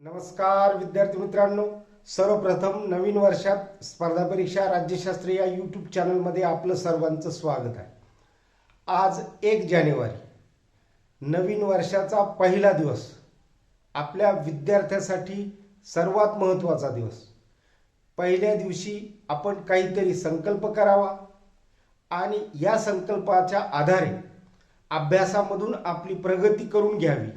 नमस्कार विद्यार्थी मित्रांनो. सर्वप्रथम नवीन वर्षात स्पर्धा परीक्षा राज्यशास्त्र या यूट्यूब चॅनलमध्ये आपलं सर्वांचं स्वागत आहे. आज एक जानेवारी नवीन वर्षाचा पहिला दिवस आपल्या विद्यार्थ्यासाठी सर्वात महत्त्वाचा दिवस. पहिल्या दिवशी आपण काहीतरी संकल्प करावा आणि या संकल्पाच्या आधारे अभ्यासामधून आपली प्रगती करून घ्यावी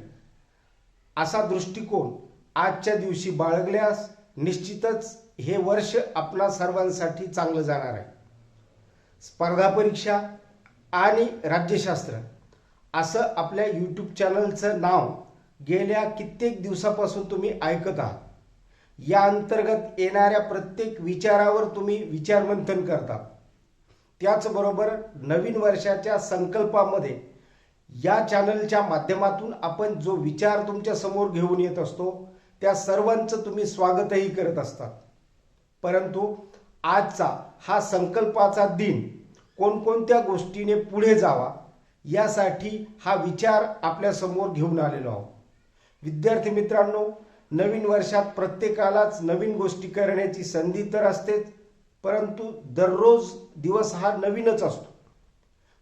असा दृष्टिकोन आजच्या दिवशी बाळगल्यास निश्चितच हे वर्ष आपणा सर्वांसाठी चांगलं जाणार आहे. स्पर्धा परीक्षा आणि राज्यशास्त्र असं आपल्या यूट्यूब चॅनलचं नाव गेल्या कित्येक दिवसापासून तुम्ही ऐकत आहात. या अंतर्गत येणाऱ्या प्रत्येक विचारावर तुम्ही विचारमंथन करतात. त्याचबरोबर नवीन वर्षाच्या संकल्पामध्ये या चॅनलच्या माध्यमातून आपण जो विचार तुमच्यासमोर घेऊन येत असतो त्या सर्वांचं तुम्ही स्वागतही करत असतात. परंतु आजचा हा संकल्पाचा दिन कोणकोणत्या गोष्टीने पुढे जावा यासाठी हा विचार आपल्यासमोर घेऊन आलेलो आहोत. विद्यार्थी मित्रांनो नवीन वर्षात प्रत्येकालाच नवीन गोष्टी करण्याची संधी तर असतेच परंतु दररोज दिवस हा नवीनच असतो.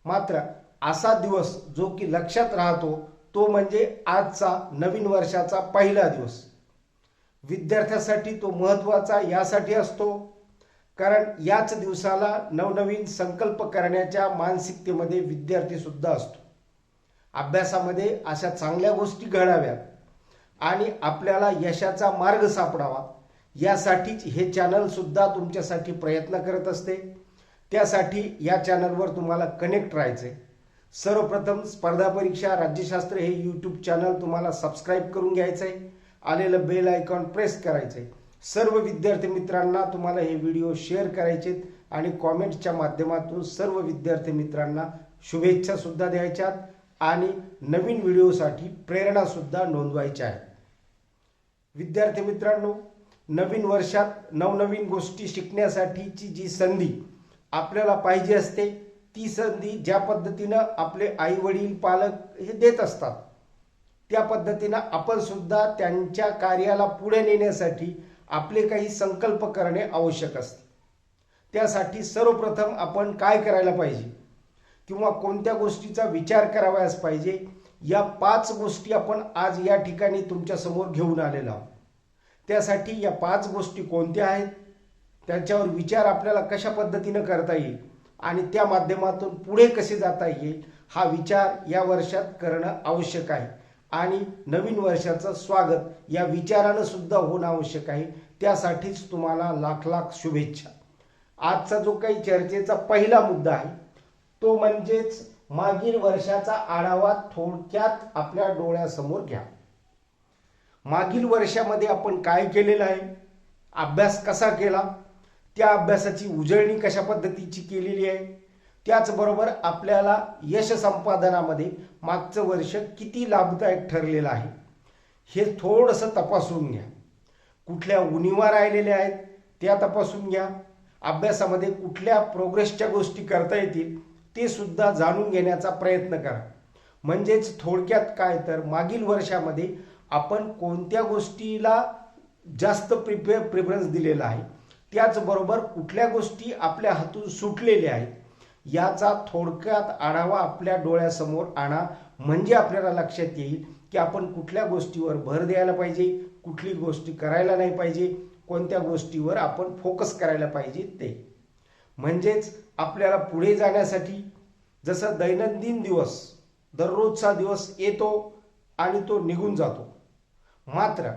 मात्र असा दिवस जो की लक्षात राहतो तो म्हणजे आजचा नवीन वर्षाचा पहिला दिवस. विद्यार्थ्यासाठी तो महत्त्वाचा यासाठी असतो. कारण याच दिवसाला नवनवीन संकल्प करण्याच्या मानसिकतेमध्ये विद्यार्थी सुद्धा असतो. अभ्यासामध्ये अशा चांगल्या गोष्टी घडाव्यात आणि आपल्याला यशाचा मार्ग सापडावा. यासाठीच हे चॅनल सुद्धा तुमच्यासाठी प्रयत्न करत असते. त्यासाठी या चॅनलवर तुम्हाला कनेक्ट राहायचे सर्वप्रथम स्पर्धा परीक्षा राज्यशास्त्र हे यूट्यूब चॅनल तुम्हाला सबस्क्राईब करून घ्यायचं आहे आलेलं बेल आयकॉन प्रेस करायचं आहे सर्व विद्यार्थी मित्रांना तुम्हाला हे व्हिडिओ शेअर करायचेत आणि कॉमेंटच्या माध्यमातून सर्व विद्यार्थी मित्रांना शुभेच्छा सुद्धा द्यायच्यात आणि नवीन व्हिडिओसाठी प्रेरणा सुद्धा नोंदवायच्या आहेत. विद्यार्थी मित्रांनो नवीन वर्षात नवनवीन गोष्टी शिकण्यासाठीची जी संधी आपल्याला पाहिजे असते ती संधी ज्या पद्धतीनं आपले आई वडील पालक हे देत असतात. त्या पद्धतीनं आपण सुद्धा त्यांच्या कार्याला पुढे नेण्यासाठी आपले काही संकल्प करणे आवश्यक असते. त्यासाठी सर्वप्रथम आपण काय करायला पाहिजे? किंवा कोणत्या गोष्टीचा विचार करावयास पाहिजे? या पाच गोष्टी आपण आज या ठिकाणी तुमच्यासमोर घेऊन आलेलो आहोत. त्यासाठी या पाच गोष्टी कोणत्या आहेत? त्याच्यावर विचार आपल्याला कशा पद्धतीनं करता येईल? आणि त्या माध्यमातून पुढे कसे जाता येईल? हा विचार या वर्षात करणं आवश्यक आहे. आणि नवीन वर्षाचं स्वागत या विचारानं सुद्धा होणं आवश्यक आहे. त्यासाठीच तुम्हाला लाख लाख शुभेच्छा. आजचा जो काही चर्चेचा पहिला मुद्दा आहे तो म्हणजेच मागील वर्षाचा आढावा थोडक्यात आपल्या डोळ्यासमोर घ्या. मागील वर्षामध्ये आपण काय केलेलं आहे? अभ्यास कसा केला? त्या अभ्यासाची उजळणी कशा पद्धतीची केलेली आहे? त्याचबरोबर आपल्याला यश संपादनामध्ये मागचं वर्ष किती लाभदायक ठरलेलं आहे हे थोडंसं तपासून घ्या. कुठल्या उणीवा राहिलेल्या आहेत त्या तपासून घ्या. अभ्यासामध्ये कुठल्या प्रोग्रेसच्या गोष्टी करता येतील ते सुद्धा जाणून घेण्याचा प्रयत्न करा. म्हणजेच थोडक्यात काय तर मागील वर्षामध्ये आपण कोणत्या गोष्टीला जास्त प्रिपे प्रिफरन्स दिलेला आहे त्याचबरोबर कुठल्या गोष्टी आपल्या हातून सुटलेल्या आहेत याचा थोडक्यात आढावा आपल्या डोळ्यासमोर आणा. म्हणजे आपल्याला लक्षात येईल की आपण कुठल्या गोष्टीवर भर द्यायला पाहिजे कुठली गोष्टी करायला नाही पाहिजे कोणत्या गोष्टीवर आपण फोकस करायला पाहिजे ते. म्हणजेच आपल्याला पुढे जाण्यासाठी जसं दैनंदिन दिवस दररोजचा दिवस येतो आणि तो निघून जातो. मात्र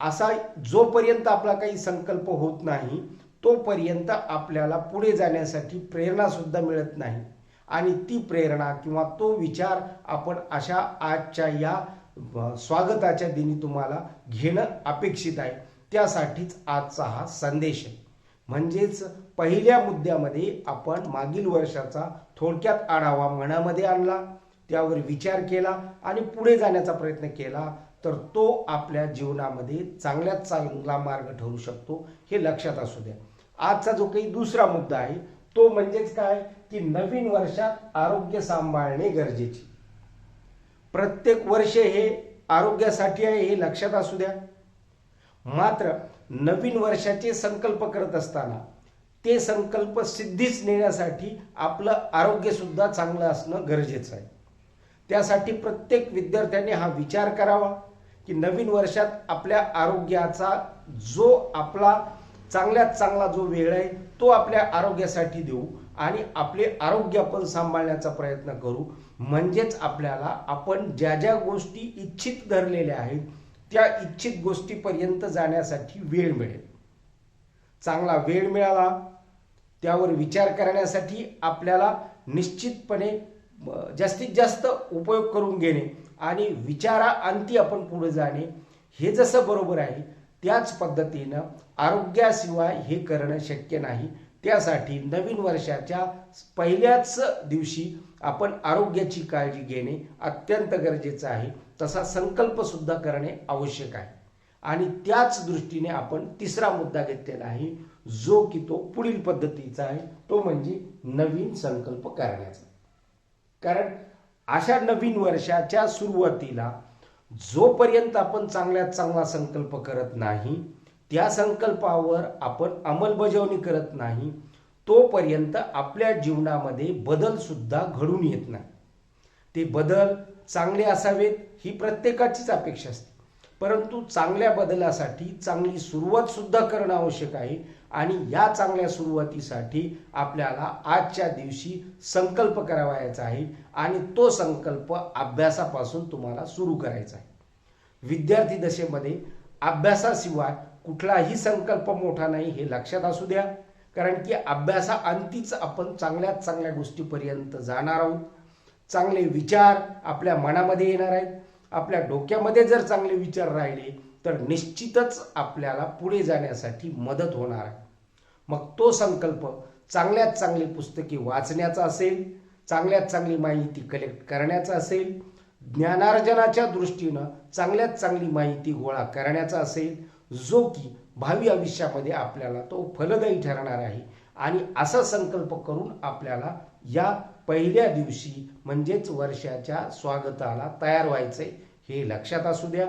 असा जोपर्यंत आपला काही संकल्प होत नाही तोपर्यंत आपल्याला पुढे जाण्यासाठी प्रेरणासुद्धा मिळत नाही. आणि ती प्रेरणा किंवा तो विचार आपण अशा आजच्या या स्वागताच्या दिनी तुम्हाला घेणं अपेक्षित आहे. त्यासाठीच आजचा हा संदेश आहे. म्हणजेच पहिल्या मुद्द्यामध्ये आपण मागील वर्षाचा थोडक्यात आढावा मनामध्ये आणला त्यावर विचार केला आणि पुढे जाण्याचा प्रयत्न केला तर तो आपल्या जीवनामध्ये चांगल्यात चांगला मार्ग ठरू शकतो हे लक्षात असू द्या. आजचा जो काही दुसरा मुद्दा आहे तो म्हणजेच काय? की नवीन वर्षात आरोग्य सांभाळणे गरजेचे. प्रत्येक वर्ष हे आरोग्यासाठी आहे हे लक्षात असू द्या. मात्र नवीन वर्षाचे संकल्प करत असताना ते संकल्प सिद्धीच नेण्यासाठी आपलं आरोग्य सुद्धा चांगलं असणं गरजेचं आहे. त्यासाठी प्रत्येक विद्यार्थ्याने हा विचार करावा की नवीन वर्षात आपल्या आरोग्याचा जो आपला चांगल्यात चांगला जो वेळ आहे तो आपल्या आरोग्यासाठी देऊ आणि आपले आरोग्य आपण सांभाळण्याचा प्रयत्न करू. म्हणजेच आपल्याला आपण ज्या ज्या गोष्टी इच्छित धरलेल्या आहेत त्या इच्छित गोष्टीपर्यंत जाण्यासाठी वेळ मिळेल. चांगला वेळ मिळाला त्यावर विचार करण्यासाठी आपल्याला निश्चितपणे जास्तीत जास्त उपयोग करून घेणे आणि विचारा अंती आपण पुढे जाणे हे जसं बरोबर आहे त्याच पद्धतीनं आरोग्याशिवाय हे करणं शक्य नाही. त्यासाठी नवीन वर्षाच्या पहिल्याच दिवशी आपण आरोग्याची काळजी घेणे अत्यंत गरजेचं आहे. तसा संकल्प सुद्धा करणे आवश्यक आहे. आणि त्याच दृष्टीने आपण तिसरा मुद्दा घेतलेला आहे जो की तो पुढील पद्धतीचा आहे. तो म्हणजे नवीन संकल्प करण्याचा. कारण अशा नवीन वर्षाच्या सुरुवातीला जोपर्यंत आपण चांगल्यात चांगला संकल्प करत नाही त्या संकल्पावर आपण अंमलबजावणी करत नाही तोपर्यंत आपल्या जीवनामध्ये बदल सुद्धा घडून येत नाही. ते बदल चांगले असावेत ही प्रत्येकाचीच अपेक्षा असते. परंतु चांगल्या बदलासाठी चांगली सुरुवात सुद्धा करणं आवश्यक आहे. आणि या चांगल्या सुरुवातीसाठी आपल्याला आजच्या दिवशी संकल्प करावायचा आहे आणि तो संकल्प अभ्यासापासून तुम्हाला सुरू करायचा आहे. विद्यार्थी दशेमध्ये अभ्यासाशिवाय कुठलाही संकल्प मोठा नाही हे लक्षात असू द्या. कारण की अभ्यासा अंतीच आपण चांगल्यात चांगल्या गोष्टीपर्यंत जाणार आहोत. चांगले विचार आपल्या मनामध्ये येणार आहेत. आपल्या डोक्यामध्ये जर चांगले विचार राहिले तर निश्चितच आपल्याला पुढे जाण्यासाठी मदत होणार आहे. मग तो संकल्प चांगल्यात चांगली पुस्तके वाचण्याचा असेल चांगल्यात चांगली माहिती कलेक्ट करण्याचा असेल ज्ञानार्जनाच्या दृष्टीनं चांगल्यात चांगली माहिती गोळा करण्याचा असेल जो की भावी आयुष्यामध्ये आपल्याला तो फलदायी ठरणार आहे. आणि असा संकल्प करून आपल्याला या पहिल्या दिवशी म्हणजेच वर्षाच्या स्वागताला तयार व्हायचे हे लक्षात असू द्या.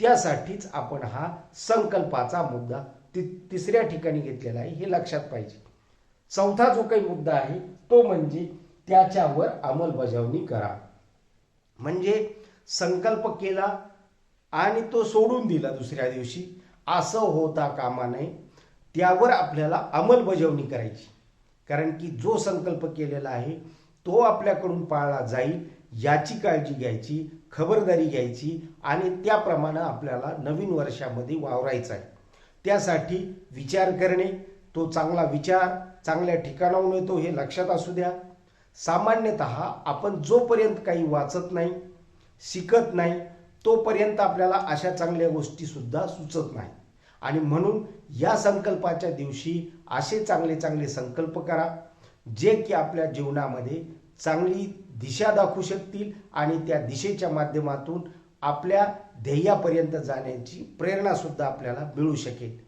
त्यासाठीच आपण हा संकल्पाचा मुद्दा ति तिसऱ्या ठिकाणी घेतलेला आहे हे लक्षात पाहिजे. चौथा जो काही मुद्दा आहे तो म्हणजे त्याच्यावर अंमलबजावणी करा. म्हणजे संकल्प केला आणि तो सोडून दिला दुसऱ्या दिवशी. असं होता कामा नये. त्यावर आपल्याला अंमलबजावणी करायची. कारण की जो संकल्प केलेला आहे तो आपल्याकडून पाळला जाईल याची काळजी घ्यायची खबरदारी घ्यायची आणि त्याप्रमाणे आपल्याला नवीन वर्षामध्ये वावरायचं आहे. त्यासाठी विचार करणे तो चांगला विचार चांगल्या ठिकाणाहून येतो हे लक्षात असू द्या. सामान्यतः आपण जोपर्यंत काही वाचत नाही शिकत नाही तोपर्यंत आपल्याला अशा चांगल्या गोष्टीसुद्धा सुचत नाही. आणि म्हणून या संकल्पाच्या दिवशी असे चांगले चांगले संकल्प करा. जे की आपल्या जीवनामध्ये चांगली दिशा दाखवू शकतील आणि त्या दिशेच्या माध्यमातून आपल्या ध्येयापर्यंत जाण्याची प्रेरणा सुद्धा आपल्याला मिळू शकेल.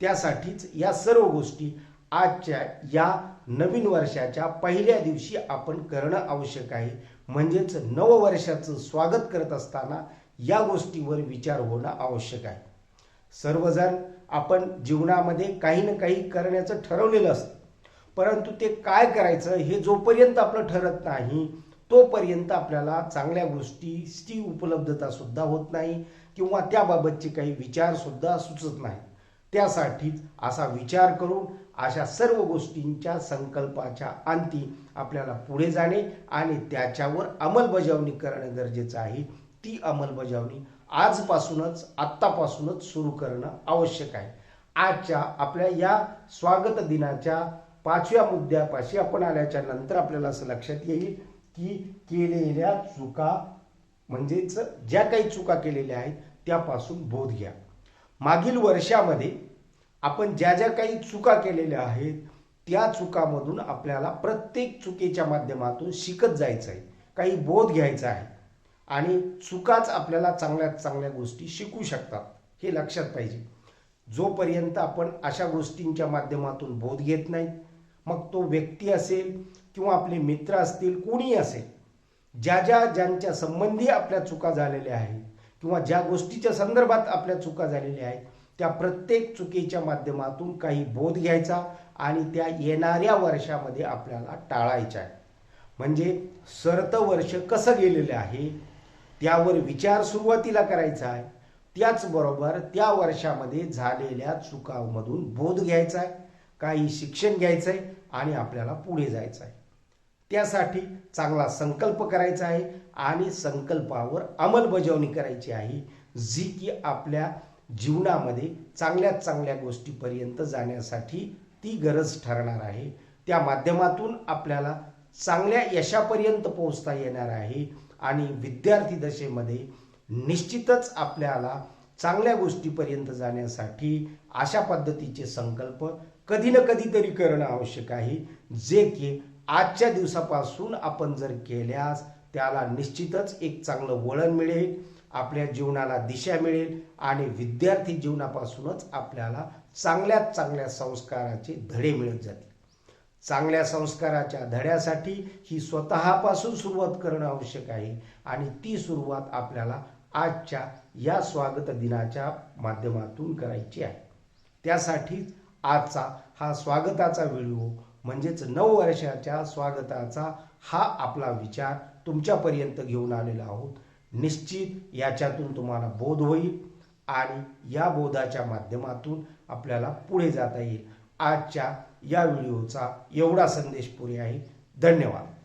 त्यासाठीच या सर्व गोष्टी आजच्या या नवीन वर्षाच्या पहिल्या दिवशी आपण करणं आवश्यक आहे. म्हणजेच नववर्षाचं स्वागत करत असताना या गोष्टीवर विचार होणं आवश्यक आहे. सर्वजण आपण जीवनामध्ये काही ना काही करण्याचं ठरवलेलं असतं. परंतु ते काय करायचं हे जोपर्यंत आपलं ठरत नाही तोपर्यंत आपल्याला चांगल्या गोष्टीची उपलब्धता सुद्धा होत नाही किंवा त्याबाबतचे काही विचार सुद्धा सुचत नाही. त्यासाठीच असा विचार करून अशा सर्व गोष्टींच्या संकल्पाच्या अंती आपल्याला पुढे जाणे आणि त्याच्यावर अंमलबजावणी करणं गरजेचं आहे. ती अंमलबजावणी आजपासूनच आत्तापासूनच सुरू करणं आवश्यक आहे. आजच्या आपल्या या स्वागत दिनाच्या पाचव्या मुद्द्यापाशी आपण आल्याच्यानंतर आपल्याला असं लक्षात येईल की केलेल्या चुका म्हणजेच ज्या काही चुका केलेल्या आहेत त्यापासून बोध घ्या. मागील वर्षामध्ये आपण ज्या ज्या काही चुका केलेल्या आहेत त्या चुकामधून आपल्याला प्रत्येक चुकीच्या माध्यमातून शिकत जायचं आहे काही बोध घ्यायचा आहे आणि चुकाच आपल्याला चांगल्यात चांगल्या गोष्टी शिकू शकतात हे लक्षात पाहिजे. जोपर्यंत आपण अशा गोष्टींच्या माध्यमातून बोध घेत नाही मग तो व्यक्ती असेल किंवा आपले मित्र असतील कोणी असेल ज्या ज्या ज्यांच्या संबंधी आपल्या चुका झालेल्या आहेत किंवा ज्या गोष्टीच्या संदर्भात आपल्या चुका झालेल्या आहेत त्या प्रत्येक चुकीच्या माध्यमातून काही बोध घ्यायचा आणि त्या येणाऱ्या वर्षामध्ये आपल्याला टाळायच्या आहे म्हणजे सरत वर्ष कसं गेलेलं आहे त्यावर विचार सुरुवातीला करायचा आहे त्याचबरोबर त्या वर्षामध्ये झालेल्या चुकांमधून बोध घ्यायचा आहे काही शिक्षण घ्यायचं आहे आणि आपल्याला पुढे जायचं आहे. त्यासाठी चांगला संकल्प करायचा आहे आणि संकल्पावर अंमलबजावणी करायची आहे जी की आपल्या जीवनामध्ये चांगल्यात चांगल्या गोष्टीपर्यंत जाण्यासाठी ती गरज ठरणार आहे. त्या माध्यमातून आपल्याला चांगल्या यशापर्यंत पोहोचता येणार आहे आणि विद्यार्थी दशेमध्ये निश्चितच आपल्याला चांगल्या गोष्टीपर्यंत जाण्यासाठी अशा पद्धतीचे संकल्प कधी ना कधीतरी करणं आवश्यक आहे. जे की आजच्या दिवसापासून आपण जर केल्यास त्याला निश्चितच एक चांगलं वळण मिळेल आपल्या जीवनाला दिशा मिळेल आणि विद्यार्थी जीवनापासूनच आपल्याला चांगल्यात चांगल्या संस्काराचे धडे मिळत जातील. चांगल्या संस्काराच्या धड्यासाठी ही स्वतःपासून सुरुवात करणं आवश्यक आहे आणि ती सुरुवात आपल्याला आजच्या या स्वागत दिनाच्या माध्यमातून करायची आहे. त्यासाठीच आजचा हा स्वागताचा व्हिडिओ म्हणजेच नऊ वर्षाच्या स्वागताचा हा आपला विचार तुमच्यापर्यंत घेऊन आलेला आहोत. निश्चित याच्यातून तुम्हाला बोध होईल आणि या बोधाच्या माध्यमातून आपल्याला पुढे जाता येईल. आजच्या या व्हिडिओचा एवढा संदेश पुरे आहे. धन्यवाद.